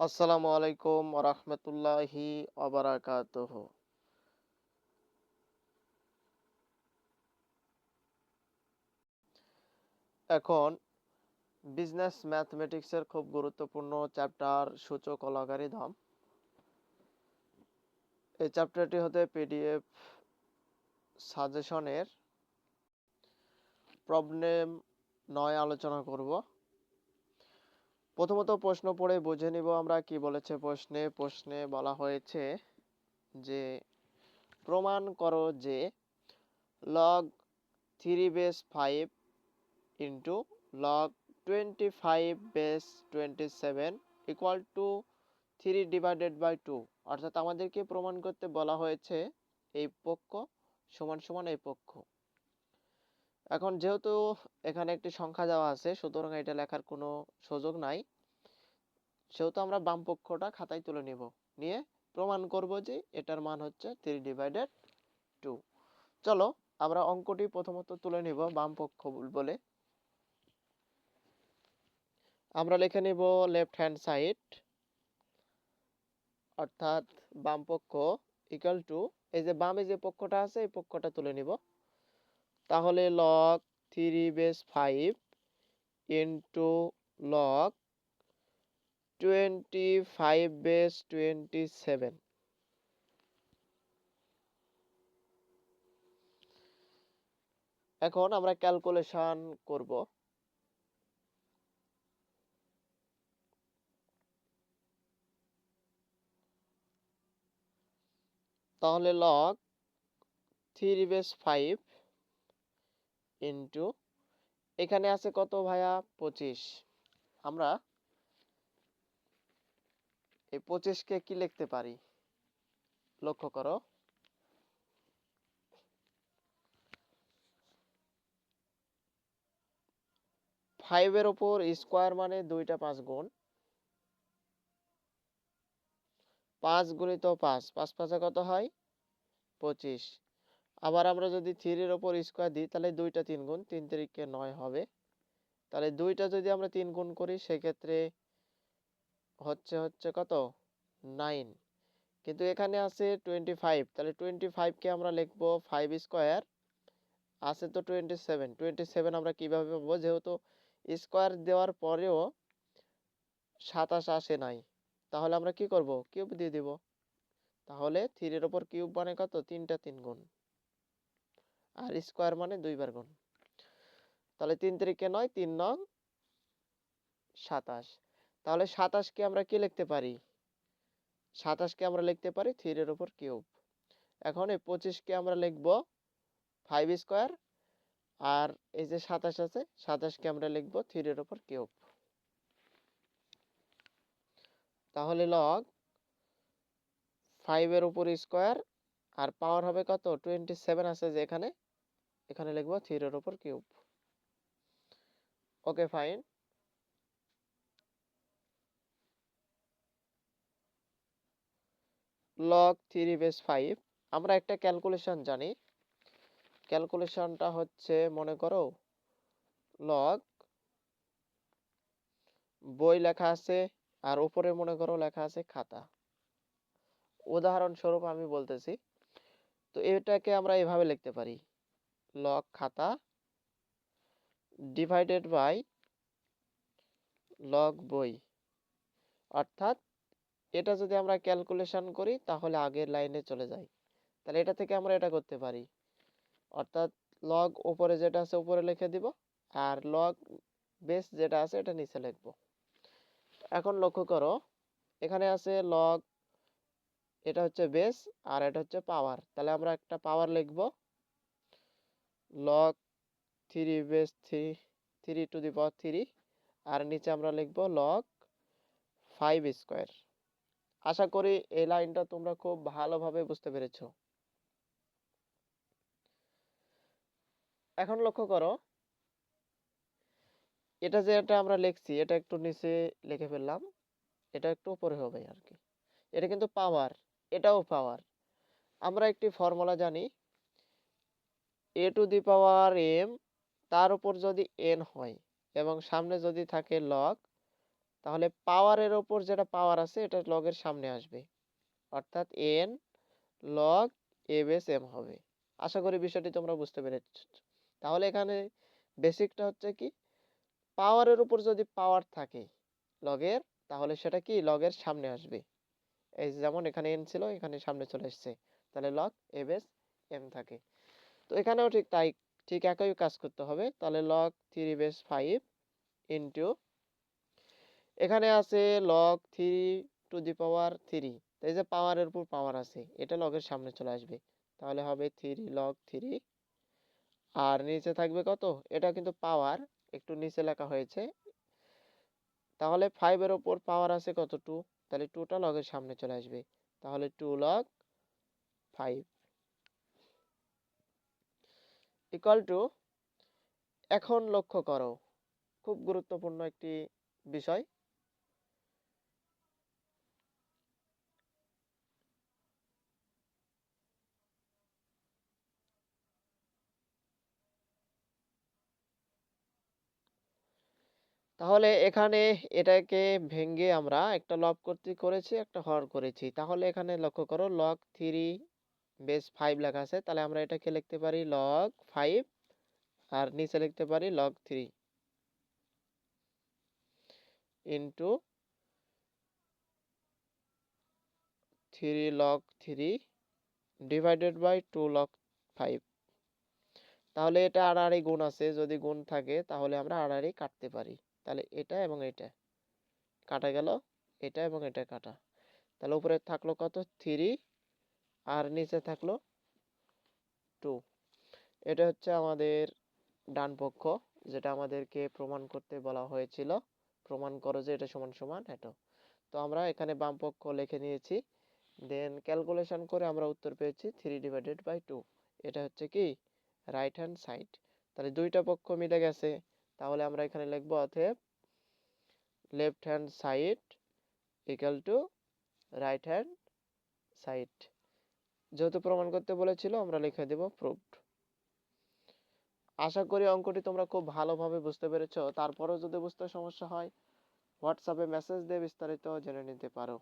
আসসালামু আলাইকুম রহমতুল্লাহি অবরাকাতুহ এখন বিজনেস ম্যাথমেটিক্সের খুব গুরুত্বপূর্ণ চ্যাপ্টার সূচক ও লগারিদম এই চ্যাপ্টারটি হতে পিডিএফ সাজেশনের প্রবলেম নয় আলোচনা করব। প্রথমত প্রশ্ন পড়ে বুঝে নিব আমরা কি বলেছে প্রশ্নে। প্রশ্নে বলা হয়েছে যে, প্রমাণ করো যে log three base five into log twenty five base twenty seven equal to three divided by two অর্থাৎ আমাদেরকে প্রমাণ করতে বলা হয়েছে এই পক্ষ সমান সমান এই পক্ষ। এখন যেহেতু এখানে একটি সংখ্যা দেওয়া আছে, সুতরাং এটা লেখার কোনো সুযোগ নাই। সেহেতু আমরা বাম পক্ষটা খাতায় তুলে নিব। নিয়ে প্রমাণ করব যে এটার মান হচ্ছে থ্রি ডিভাইডেড টু চলো, আমরা অঙ্কটি প্রথমত তুলে নিব বাম পক্ষ বলে। আমরা লিখে নিব লেফট হ্যান্ড সাইড অর্থাৎ বাম পক্ষ ইকাল টু এই যে বামে যে পক্ষটা আছে, এই পক্ষটা তুলে নিব। তাহলে log three base five into log twenty five base twenty seven এখন আমরা ক্যালকুলেশন করব। তাহলে log three base five into এখানে আছে কত ভাইয়া? পঁচিশ। আমরা এই পঁচিশকে কি লিখতে পারি? লক্ষ্য করো। ফাইভের ওপর স্কোয়ার মানে দুইটা পাঁচ গুণ। পাঁচ গুণিত পাঁচ পাঁচ পাঁচে কত হয়? পঁচিশ। আবার আমরা যদি থ্রির ওপর স্কোয়ার দিই, তাহলে দুইটা তিন গুণ, তিন তিরিকে নয় হবে। তাহলে দুইটা যদি আমরা তিন গুণ করি, সেক্ষেত্রে হচ্ছে হচ্ছে কত? নাইন কিন্তু এখানে আছে টোয়েন্টি ফাইভ তাহলে টোয়েন্টি ফাইভকে আমরা লিখব ফাইভ স্কোয়ার আছে তো টোয়েন্টি সেভেন টোয়েন্টি সেভেন আমরা কীভাবে পাবো? যেহেতু স্কোয়ার দেওয়ার পরেও সাতাশ আসে নাই। তাহলে আমরা কি করব? কিউব দিয়ে দিব। তাহলে থ্রির ওপর কিউব মানে কত? তিনটা তিন গুণ। আর স্কোয়ার মানে দুইবার গুণ। তাহলে তিন তারিখে নয়, তিন নং সাতাশ। তাহলে সাতাশকে আমরা কি লিখতে পারি? সাতাশকে আমরা লিখতে পারি থ্রির উপর কিউব এখন এই পঁচিশকে আমরা লিখব ফাইভ স্কোয়ার আর এই যে সাতাশ আছে, সাতাশকে আমরা লিখব থ্রির উপর কিউব তাহলে লগ ফাইভের উপর স্কোয়ার আর পাওয়ার হবে কত? টোয়েন্টি সেভেন আছে যে এখানে। এখানে লিখব থ্রির উপর cube okay fine log three base five আমরা একটা ক্যালকুলেশন জানি। ক্যালকুলেশনটা হচ্ছে, মনে করো লগ বই লেখা আছে, আর উপরে মনে করো লেখা আছে খাতা। উদাহরণস্বরূপ আমি বলতেছি, তো এটাকে আমরা এভাবে লিখতে পারি। লগ খাতা ডিভাইডেড বাই লগ বই। অর্থাৎ এটা যদি আমরা ক্যালকুলেশন করি, তাহলে আগের লাইনে চলে যাই। তাহলে এটা থেকে আমরা এটা করতে পারি। অর্থাৎ লগ উপরে যেটা আছে, উপরে লিখে দিব, আর লগ বেস যেটা আছে, এটা নিচে লিখব। এখন লক্ষ্য করো, এখানে আছে লগ এটা হচ্ছে বেস আর এটা হচ্ছে পাওয়ার তাহলে আমরা একটা পাওয়ার লিখব। Log three base three three to the power three আর নিচে আমরা লিখব লগ ফাইভ স্কোয়ার আশা করি এই লাইনটা তোমরা খুব ভালোভাবে বুঝতে পেরেছ। এখন লক্ষ্য করো, এটা যে এটা আমরা লিখছি, এটা একটু নিচে লিখে ফেললাম, এটা একটু উপরে হবে আর কি। এটা কিন্তু পাওয়ার এটাও পাওয়ার আমরা একটি ফর্মুলা জানি এ টু দি পাওয়ার এম তার উপর যদি এন হয় এবং সামনে যদি থাকে লগ তাহলে পাওয়ারের ওপর যেটা পাওয়ার আছে, এটা লগের সামনে আসবে। অর্থাৎ N log A base M হবে। আশা করি বিষয়টি তোমরা বুঝতে পেরেছ। তাহলে এখানে বেসিকটা হচ্ছে কি? পাওয়ারের উপর যদি পাওয়ার থাকে লগের তাহলে সেটা কি? লগের সামনে আসবে। এই যেমন এখানে এন ছিল, এখানে সামনে চলে এসেছে। তাহলে লগ এ বেস এম থাকে। তো এখানেও ঠিক তাই, ঠিক একই কাজ করতে হবে। তাহলে log three base five into এখানে আছে log three to the power three এই যে পাওয়ারের উপর পাওয়ার আছে, এটা লগের সামনে চলে আসবে। তাহলে হবে থ্রি লগ থ্রি আর নিচে থাকবে কত? এটা কিন্তু পাওয়ার একটু নিচে লেখা হয়েছে। তাহলে ফাইভের ওপর পাওয়ার আছে কত? টু তাহলে টুটা লগের সামনে চলে আসবে। তাহলে two log five equal to এখন লক্ষ্য করো। খুব গুরুত্বপূর্ণ একটি বিষয়। তাহলে এখানে এটাকে ভেঙে আমরা একটা লব করতে করেছি, একটা হর করেছি। তাহলে এখানে লক্ষ্য করো লগ থ্রি বেস ফাইভ লেখা আছে। তাহলে আমরা এটাকে লিখতে পারি লগ ফাইভ আর নিচে লিখতে পারি log three into three log three divided by two log five তাহলে এটা আড়াআড়ি গুণ আছে, যদি গুণ থাকে তাহলে আমরা আড়াআড়ি কাটতে পারি। তাহলে এটা এবং এটা। কাটা গেল, এটা এবং এটা কাটা। তাহলে উপরে থাকল কত? থ্রি আর নিচে থাকল টু এটা হচ্ছে আমাদের ডান পক্ষ, যেটা আমাদেরকে প্রমাণ করতে বলা হয়েছিল। প্রমাণ করো যে এটা সমান সমান এটা তো। আমরা এখানে বাম পক্ষ লিখে নিয়েছি। দেন ক্যালকুলেশন করে আমরা উত্তর পেয়েছি থ্রি ডিভাইডেড বাই টু এটা হচ্ছে কি? রাইট হ্যান্ড সাইড তাহলে দুইটা পক্ষ মিলে গেছে। তাহলে আমরা এখানে লিখব অতএব left hand side equal to right hand side যেহেতু প্রমাণ করতে বলেছিল, আমরা লিখে দেব প্রুভড আশা করি অঙ্কটি তোমরা খুব ভালোভাবে বুঝতে পেরেছ। তারপরেও যদি বুঝতে সমস্যা হয় হোয়াটসঅ্যাপে মেসেজ দিয়ে বিস্তারিত জেনে নিতে পারো।